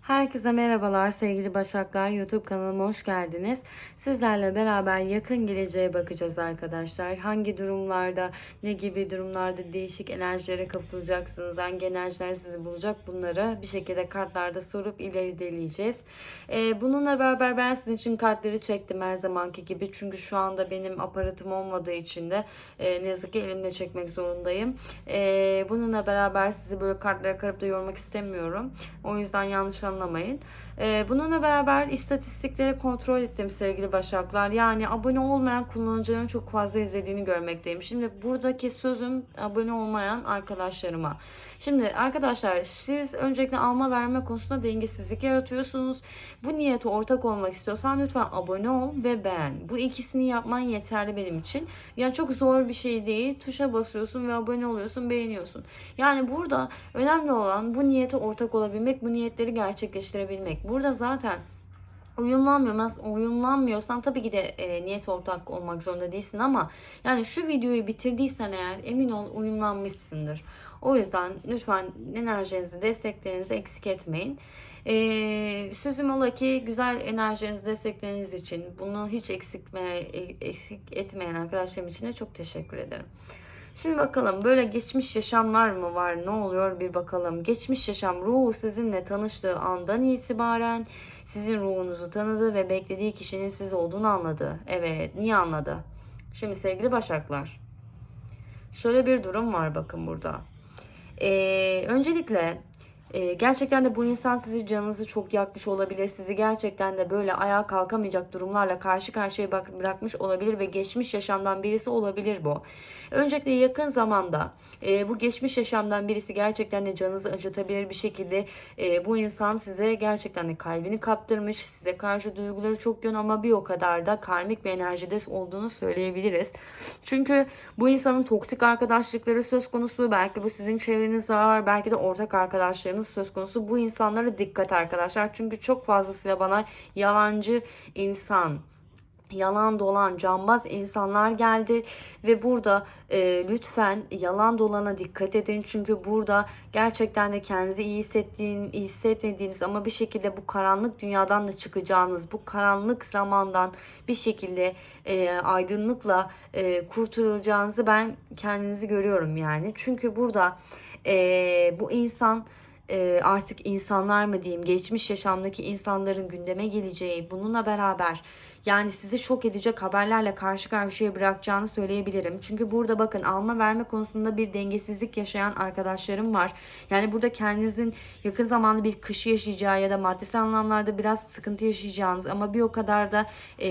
Herkese merhabalar sevgili Başaklar YouTube kanalıma hoş geldiniz. Sizlerle beraber yakın geleceğe bakacağız arkadaşlar. Hangi durumlarda, ne gibi durumlarda değişik enerjilere kapılacaksınız, hangi enerjiler sizi bulacak bunları bir şekilde kartlarda sorup ilerleyeceğiz. Ee, bununla beraber ben sizin için kartları çektim her zamanki gibi. Çünkü şu anda benim aparatım olmadığı için de e, ne yazık ki elimle çekmek zorundayım. Ee, bununla beraber sizi böyle kartlara karıp da yormak istemiyorum. O yüzden yanlış anlamayın. Ee, bununla beraber istatistikleri kontrol ettim sevgili Başaklar. Yani abone olmayan kullanıcıların çok fazla izlediğini görmekteyim. Şimdi buradaki sözüm abone olmayan arkadaşlarıma. Şimdi arkadaşlar siz öncelikle alma verme konusunda dengesizlik yaratıyorsunuz. Bu niyete ortak olmak istiyorsan lütfen abone ol ve beğen. Bu ikisini yapman yeterli benim için. Yani çok zor bir şey değil. Tuşa basıyorsun ve abone oluyorsun, beğeniyorsun. Yani burada önemli olan bu niyete ortak olabilmek, bu niyetleri gerçekleştirebilmek. Burada zaten uyumlanmıyorsan, uyumlanmıyorsan tabii ki de e, niyet ortak olmak zorunda değilsin ama yani şu videoyu bitirdiysen eğer emin ol uyumlanmışsındır. O yüzden lütfen enerjinizi, desteklerinizi eksik etmeyin. Ee, sözüm ola ki güzel enerjinizi destekleriniz için bunu hiç eksik, eksik etmeyen arkadaşlarım için de çok teşekkür ederim. Şimdi bakalım böyle geçmiş yaşamlar mı var? Ne oluyor bir bakalım. Geçmiş yaşam ruhu sizinle tanıştığı andan itibaren sizin ruhunuzu tanıdı ve beklediği kişinin siz olduğunu anladı. Evet, niye anladı? Şimdi sevgili Başaklar. Şöyle bir durum var bakın burada. Ee, öncelikle ee, gerçekten de bu insan sizi canınızı çok yakmış olabilir. Sizi gerçekten de böyle ayağa kalkamayacak durumlarla karşı karşıya bırakmış olabilir ve geçmiş yaşamdan birisi olabilir bu. Öncelikle yakın zamanda e, bu geçmiş yaşamdan birisi gerçekten de canınızı acıtabilir bir şekilde e, bu insan size gerçekten de kalbini kaptırmış. Size karşı duyguları çok yoğun ama bir o kadar da karmik bir enerjide olduğunu söyleyebiliriz. Çünkü bu insanın toksik arkadaşlıkları söz konusu. Belki bu sizin çevreniz var. Belki de ortak arkadaşlarınız söz konusu. Bu insanlara dikkat arkadaşlar. Çünkü çok fazlasıyla bana yalancı insan yalan dolan cambaz insanlar geldi ve burada e, lütfen yalan dolana dikkat edin çünkü burada gerçekten de kendinizi iyi hissettiğin, hissetmediğiniz ama bir şekilde bu karanlık dünyadan da çıkacağınız bu karanlık zamandan bir şekilde e, aydınlıkla e, kurtulacağınızı ben kendinizi görüyorum yani çünkü burada e, bu insan e, artık insanlar mı diyeyim geçmiş yaşamdaki insanların gündeme geleceği bununla beraber yani sizi şok edecek haberlerle karşı karşıya bırakacağını söyleyebilirim. Çünkü burada bakın alma verme konusunda bir dengesizlik yaşayan arkadaşlarım var. Yani burada kendinizin yakın zamanda bir kışı yaşayacağı ya da maddesel anlamlarda biraz sıkıntı yaşayacağınız ama bir o kadar da e,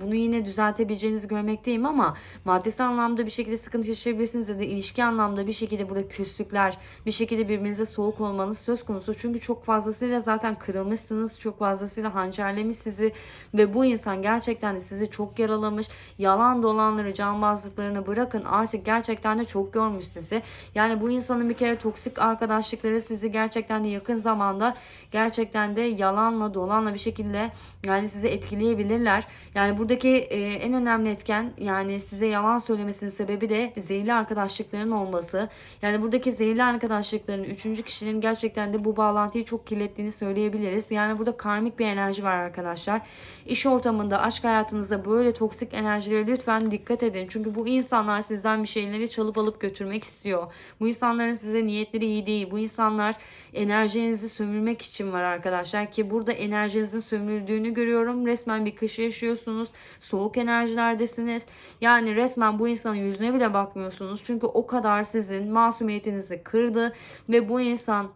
bunu yine düzeltebileceğinizi görmekteyim ama maddesel anlamda bir şekilde sıkıntı yaşayabilirsiniz ya da ilişki anlamda bir şekilde burada küslükler, bir şekilde birbirinize soğuk olmanız söz konusu. Çünkü çok fazlasıyla zaten kırılmışsınız, çok fazlasıyla hançerlemiş sizi ve bu insan gerçekten de sizi çok yaralamış. Yalan dolanları, cambazlıklarını bırakın artık gerçekten de çok görmüş sizi. Yani bu insanın bir kere toksik arkadaşlıkları sizi gerçekten de yakın zamanda gerçekten de yalanla dolanla bir şekilde yani sizi etkileyebilirler. Yani buradaki e, en önemli etken yani size yalan söylemesinin sebebi de zehirli arkadaşlıkların olması. Yani buradaki zehirli arkadaşlıkların üçüncü kişinin gerçekten de bu bağlantıyı çok kirlettiğini söyleyebiliriz. Yani burada karmik bir enerji var arkadaşlar. İş ortamında, aşk hayatınızda böyle toksik enerjilere lütfen dikkat edin. Çünkü bu insanlar sizden bir şeyleri çalıp alıp götürmek istiyor. Bu insanların size niyetleri iyi değil. Bu insanlar enerjinizi sömürmek için var arkadaşlar ki burada enerjinizin sömürüldüğünü görüyorum. Resmen bir kış yaşıyorsunuz. Soğuk enerjilerdesiniz. Yani resmen bu insanın yüzüne bile bakmıyorsunuz. Çünkü o kadar sizin masumiyetinizi kırdı ve bu insan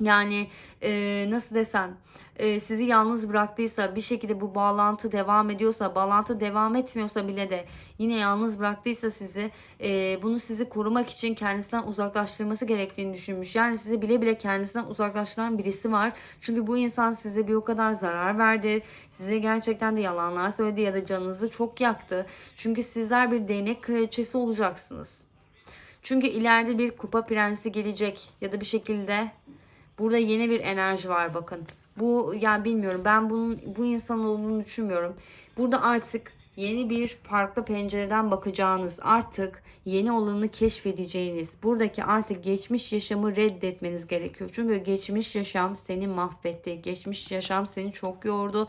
yani e, nasıl desem e, sizi yalnız bıraktıysa bir şekilde bu bağlantı devam ediyorsa bağlantı devam etmiyorsa bile de yine yalnız bıraktıysa sizi e, bunu sizi korumak için kendisinden uzaklaştırması gerektiğini düşünmüş. Yani sizi bile bile kendisinden uzaklaştıran birisi var. Çünkü bu insan size bir o kadar zarar verdi. Size gerçekten de yalanlar söyledi ya da canınızı çok yaktı. Çünkü sizler bir değnek kraliçesi olacaksınız. Çünkü ileride bir kupa prensi gelecek ya da bir şekilde Burada yeni bir enerji var bakın. Bu yani bilmiyorum ben bunun bu insan olduğunu düşünmüyorum. Burada artık yeni bir farklı pencereden bakacağınız, artık yeni olanı keşfedeceğiniz, buradaki artık geçmiş yaşamı reddetmeniz gerekiyor. Çünkü geçmiş yaşam seni mahvetti. Geçmiş yaşam seni çok yordu.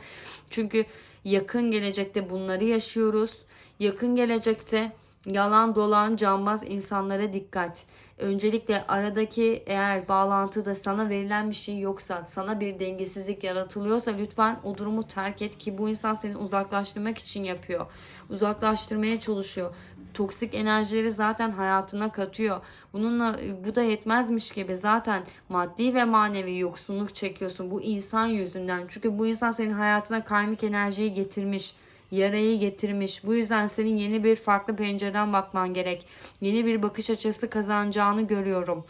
Çünkü yakın gelecekte bunları yaşıyoruz. Yakın gelecekte yalan dolan cambaz insanlara dikkat. Öncelikle aradaki eğer bağlantıda sana verilen bir şey yoksa, sana bir dengesizlik yaratılıyorsa lütfen o durumu terk et ki bu insan seni uzaklaştırmak için yapıyor. Uzaklaştırmaya çalışıyor. Toksik enerjileri zaten hayatına katıyor. Bununla bu da yetmezmiş gibi zaten maddi ve manevi yoksunluk çekiyorsun bu insan yüzünden. Çünkü bu insan senin hayatına karmik enerjiyi getirmiş yarayı getirmiş. Bu yüzden senin yeni bir farklı pencereden bakman gerek. Yeni bir bakış açısı kazanacağını görüyorum.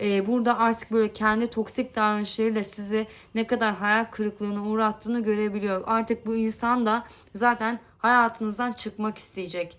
Ee, burada artık böyle kendi toksik davranışlarıyla sizi ne kadar hayal kırıklığına uğrattığını görebiliyor. Artık bu insan da zaten hayatınızdan çıkmak isteyecek.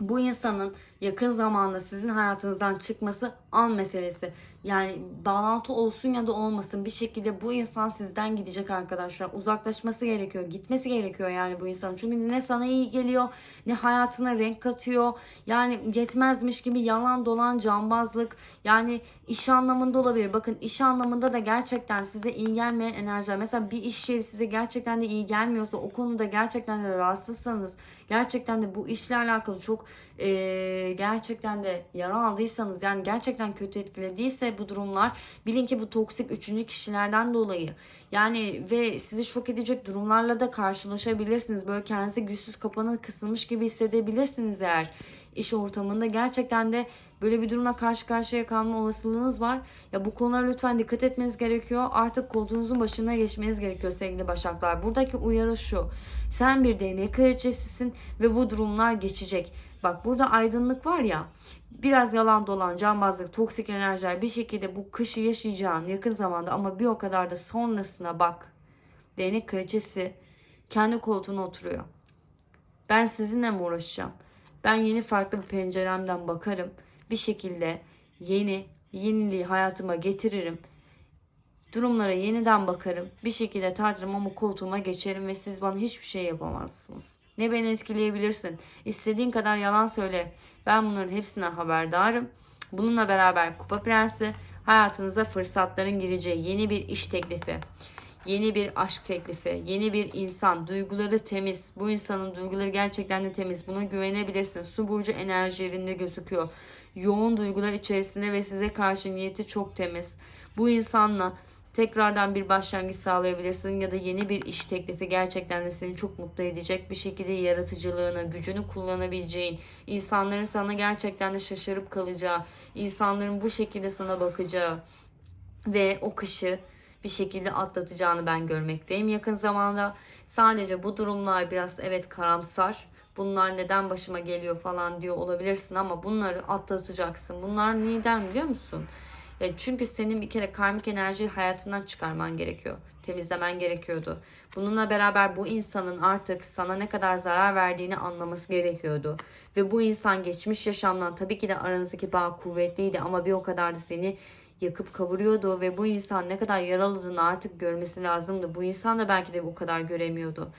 Bu insanın yakın zamanda sizin hayatınızdan çıkması an meselesi. Yani bağlantı olsun ya da olmasın bir şekilde bu insan sizden gidecek arkadaşlar. Uzaklaşması gerekiyor. Gitmesi gerekiyor yani bu insanın. Çünkü ne sana iyi geliyor ne hayatına renk katıyor. Yani yetmezmiş gibi yalan dolan cambazlık. Yani iş anlamında olabilir. Bakın iş anlamında da gerçekten size iyi gelmeyen enerjiler. Mesela bir iş yeri size gerçekten de iyi gelmiyorsa o konuda gerçekten de rahatsızsanız gerçekten de bu işle alakalı çok e, gerçekten de yara aldıysanız yani gerçekten kötü etkilediyse bu durumlar bilin ki bu toksik üçüncü kişilerden dolayı yani ve sizi şok edecek durumlarla da karşılaşabilirsiniz böyle kendinizi güçsüz kapanık kısılmış gibi hissedebilirsiniz eğer iş ortamında gerçekten de böyle bir durumla karşı karşıya kalma olasılığınız var. Ya bu konulara lütfen dikkat etmeniz gerekiyor. Artık koltuğunuzun başına geçmeniz gerekiyor sevgili başaklar. Buradaki uyarı şu. Sen bir DNA kraliçesisin ve bu durumlar geçecek. Bak burada aydınlık var ya biraz yalan dolan, cambazlık, toksik enerjiler bir şekilde bu kışı yaşayacağın yakın zamanda ama bir o kadar da sonrasına bak. DNA kraliçesi kendi koltuğuna oturuyor. Ben sizinle mi uğraşacağım? Ben yeni farklı bir penceremden bakarım. Bir şekilde yeni, yeniliği hayatıma getiririm. Durumlara yeniden bakarım. Bir şekilde tartırım ama koltuğuma geçerim ve siz bana hiçbir şey yapamazsınız. Ne beni etkileyebilirsin. İstediğin kadar yalan söyle. Ben bunların hepsine haberdarım. Bununla beraber Kupa Prensi hayatınıza fırsatların gireceği yeni bir iş teklifi, yeni bir aşk teklifi, yeni bir insan, duyguları temiz. Bu insanın duyguları gerçekten de temiz. Buna güvenebilirsin. Su burcu enerjilerinde gözüküyor. Yoğun duygular içerisinde ve size karşı niyeti çok temiz. Bu insanla tekrardan bir başlangıç sağlayabilirsin ya da yeni bir iş teklifi gerçekten de seni çok mutlu edecek bir şekilde yaratıcılığını, gücünü kullanabileceğin, insanların sana gerçekten de şaşırıp kalacağı, insanların bu şekilde sana bakacağı ve o kışı bir şekilde atlatacağını ben görmekteyim yakın zamanda. Sadece bu durumlar biraz evet karamsar. Bunlar neden başıma geliyor falan diyor olabilirsin ama bunları atlatacaksın. Bunlar neden biliyor musun? Yani çünkü senin bir kere karmik enerjiyi hayatından çıkarman gerekiyor. Temizlemen gerekiyordu. Bununla beraber bu insanın artık sana ne kadar zarar verdiğini anlaması gerekiyordu. Ve bu insan geçmiş yaşamdan tabii ki de aranızdaki bağ kuvvetliydi ama bir o kadar da seni yakıp kavuruyordu ve bu insan ne kadar yaraladığını artık görmesi lazımdı. Bu insan da belki de o kadar göremiyordu.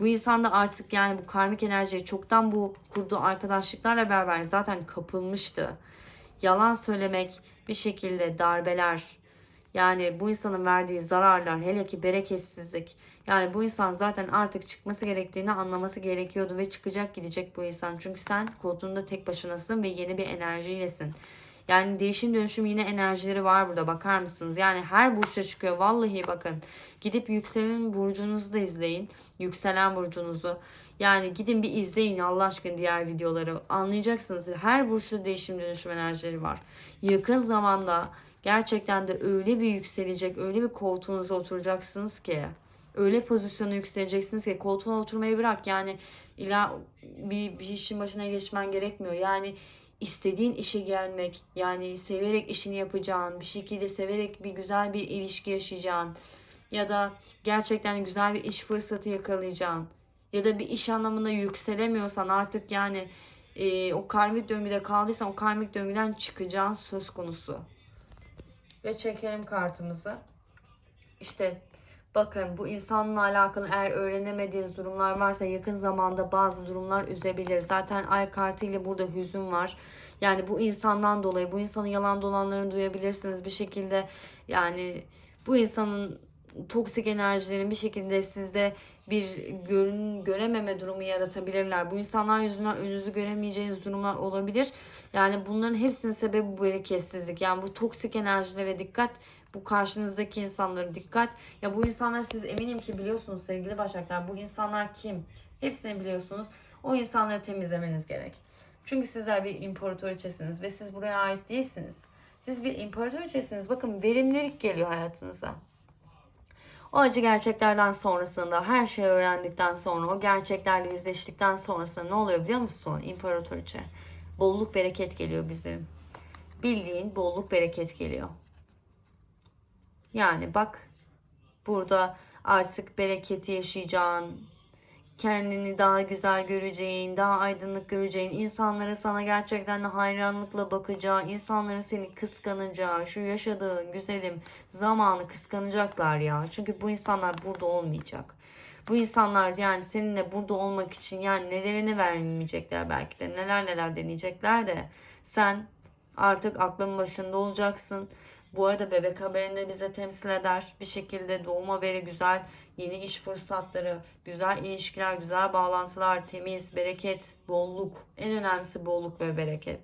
Bu insan da artık yani bu karmik enerjiye çoktan bu kurduğu arkadaşlıklarla beraber zaten kapılmıştı yalan söylemek, bir şekilde darbeler, yani bu insanın verdiği zararlar, hele ki bereketsizlik. Yani bu insan zaten artık çıkması gerektiğini anlaması gerekiyordu ve çıkacak gidecek bu insan. Çünkü sen koltuğunda tek başınasın ve yeni bir enerjiylesin. Yani değişim dönüşüm yine enerjileri var burada bakar mısınız? Yani her burçta çıkıyor. Vallahi bakın. Gidip yükselen burcunuzu da izleyin. Yükselen burcunuzu. Yani gidin bir izleyin Allah aşkına diğer videoları. Anlayacaksınız. Her burçta değişim dönüşüm enerjileri var. Yakın zamanda gerçekten de öyle bir yükselecek, öyle bir koltuğunuza oturacaksınız ki öyle pozisyona yükseleceksiniz ki koltuğuna oturmayı bırak yani illa bir, bir işin başına geçmen gerekmiyor. Yani istediğin işe gelmek yani severek işini yapacağın bir şekilde severek bir güzel bir ilişki yaşayacağın ya da gerçekten güzel bir iş fırsatı yakalayacağın ya da bir iş anlamında yükselemiyorsan artık yani e, o karmik döngüde kaldıysan o karmik döngüden çıkacağın söz konusu. Ve çekelim kartımızı. İşte Bakın bu insanla alakalı eğer öğrenemediğiniz durumlar varsa yakın zamanda bazı durumlar üzebilir. Zaten ay kartı ile burada hüzün var. Yani bu insandan dolayı bu insanın yalan dolanlarını duyabilirsiniz bir şekilde. Yani bu insanın toksik enerjilerin bir şekilde sizde bir görün görememe durumu yaratabilirler. Bu insanlar yüzünden önünüzü göremeyeceğiniz durumlar olabilir. Yani bunların hepsinin sebebi bu bereketsizlik. Yani bu toksik enerjilere dikkat. Bu karşınızdaki insanlara dikkat. Ya bu insanlar siz eminim ki biliyorsunuz sevgili başaklar. Bu insanlar kim? Hepsini biliyorsunuz. O insanları temizlemeniz gerek. Çünkü sizler bir imparatoriçesiniz ve siz buraya ait değilsiniz. Siz bir imparatoriçesiniz. Bakın verimlilik geliyor hayatınıza. O acı gerçeklerden sonrasında her şeyi öğrendikten sonra o gerçeklerle yüzleştikten sonrasında ne oluyor biliyor musun? İmparatoriçe. Bolluk bereket geliyor bizim. Bildiğin bolluk bereket geliyor. Yani bak burada artık bereketi yaşayacağın, kendini daha güzel göreceğin, daha aydınlık göreceğin, insanlara sana gerçekten de hayranlıkla bakacağı, insanların seni kıskanacağı, şu yaşadığın güzelim zamanı kıskanacaklar ya. Çünkü bu insanlar burada olmayacak. Bu insanlar yani seninle burada olmak için yani nelerini vermeyecekler belki de neler neler deneyecekler de sen artık aklın başında olacaksın. Bu arada bebek haberinde bize temsil eder. Bir şekilde doğum haberi güzel, yeni iş fırsatları, güzel ilişkiler, güzel bağlantılar, temiz, bereket, bolluk. En önemlisi bolluk ve bereket.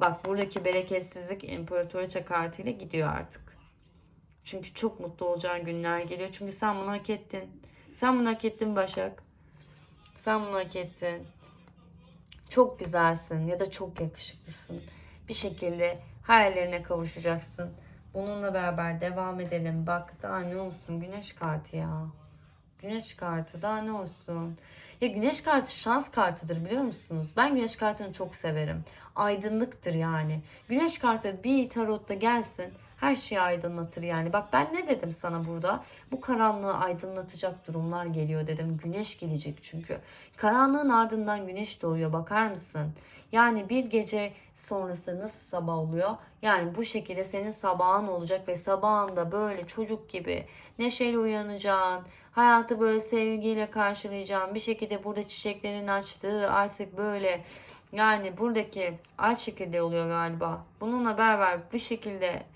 Bak buradaki bereketsizlik imparatoriçe kartıyla gidiyor artık. Çünkü çok mutlu olacağın günler geliyor. Çünkü sen bunu hak ettin. Sen bunu hak ettin Başak. Sen bunu hak ettin. Çok güzelsin ya da çok yakışıklısın. Bir şekilde hayallerine kavuşacaksın. Bununla beraber devam edelim. Bak daha ne olsun güneş kartı ya. Güneş kartı daha ne olsun. Ya güneş kartı şans kartıdır biliyor musunuz? Ben güneş kartını çok severim. Aydınlıktır yani. Güneş kartı bir tarotta gelsin her şeyi aydınlatır yani. Bak ben ne dedim sana burada? Bu karanlığı aydınlatacak durumlar geliyor dedim. Güneş gelecek çünkü. Karanlığın ardından güneş doğuyor bakar mısın? Yani bir gece sonrası nasıl sabah oluyor? Yani bu şekilde senin sabahın olacak ve sabahında böyle çocuk gibi neşeli uyanacaksın. Hayatı böyle sevgiyle karşılayacaksın. Bir şekilde burada çiçeklerin açtığı artık böyle yani buradaki ay şekilde oluyor galiba. Bununla beraber bir şekilde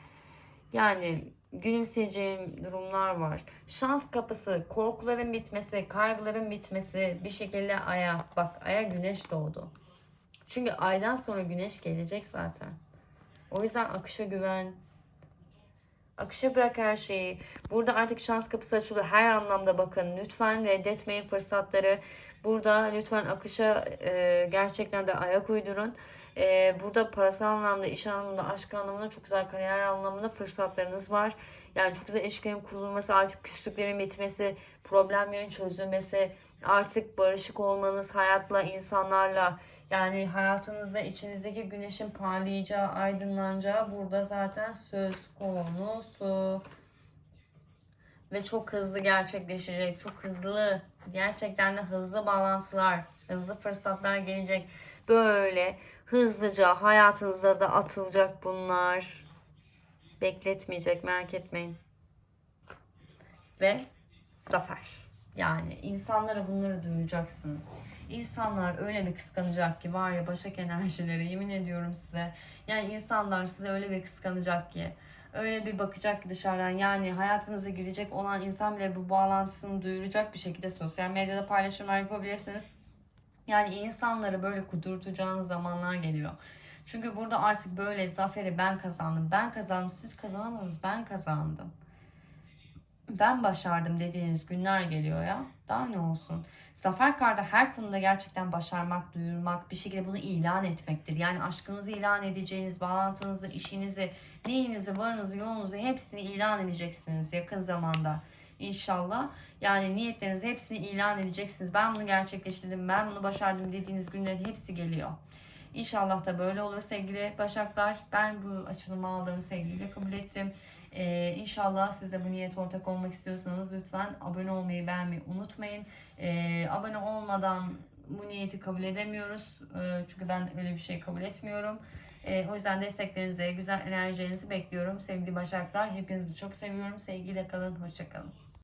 yani gülümseyeceğim durumlar var. Şans kapısı, korkuların bitmesi, kaygıların bitmesi bir şekilde aya. Bak aya güneş doğdu. Çünkü aydan sonra güneş gelecek zaten. O yüzden akışa güven. Akışa bırak her şeyi. Burada artık şans kapısı açılıyor. Her anlamda bakın. Lütfen reddetmeyin fırsatları. Burada lütfen akışa e, gerçekten de ayak uydurun. E, burada parasal anlamda, iş anlamında, aşk anlamında, çok güzel kariyer anlamında fırsatlarınız var. Yani çok güzel ilişkilerin kurulması, artık küslüklerin bitmesi, problemlerin çözülmesi, artık barışık olmanız hayatla, insanlarla yani hayatınızda içinizdeki güneşin parlayacağı, aydınlanacağı burada zaten söz konusu. Ve çok hızlı gerçekleşecek. Çok hızlı. Gerçekten de hızlı bağlantılar, hızlı fırsatlar gelecek. Böyle hızlıca hayatınızda da atılacak bunlar. Bekletmeyecek merak etmeyin. Ve zafer. Yani insanlara bunları duyacaksınız. İnsanlar öyle bir kıskanacak ki var ya başak enerjileri yemin ediyorum size. Yani insanlar size öyle bir kıskanacak ki öyle bir bakacak ki dışarıdan yani hayatınıza girecek olan insan bile bu bağlantısını duyuracak bir şekilde sosyal medyada paylaşımlar yapabilirsiniz. Yani insanları böyle kudurtacağınız zamanlar geliyor. Çünkü burada artık böyle zaferi ben kazandım, ben kazandım, siz kazanamadınız, ben kazandım ben başardım dediğiniz günler geliyor ya. Daha ne olsun. Zafer kartı her konuda gerçekten başarmak, duyurmak, bir şekilde bunu ilan etmektir. Yani aşkınızı ilan edeceğiniz, bağlantınızı, işinizi, neyinizi, varınızı, yolunuzu hepsini ilan edeceksiniz yakın zamanda. İnşallah. Yani niyetlerinizi hepsini ilan edeceksiniz. Ben bunu gerçekleştirdim, ben bunu başardım dediğiniz günlerin hepsi geliyor. İnşallah da böyle olur sevgili Başaklar. Ben bu açılımı aldığım sevgiyle kabul ettim. Ee, inşallah siz de bu niyet ortak olmak istiyorsanız lütfen abone olmayı beğenmeyi unutmayın. Ee, abone olmadan bu niyeti kabul edemiyoruz. Ee, çünkü ben öyle bir şey kabul etmiyorum. Ee, o yüzden desteklerinizi, güzel enerjilerinizi bekliyorum sevgili Başaklar. Hepinizi çok seviyorum. Sevgiyle kalın, hoşçakalın.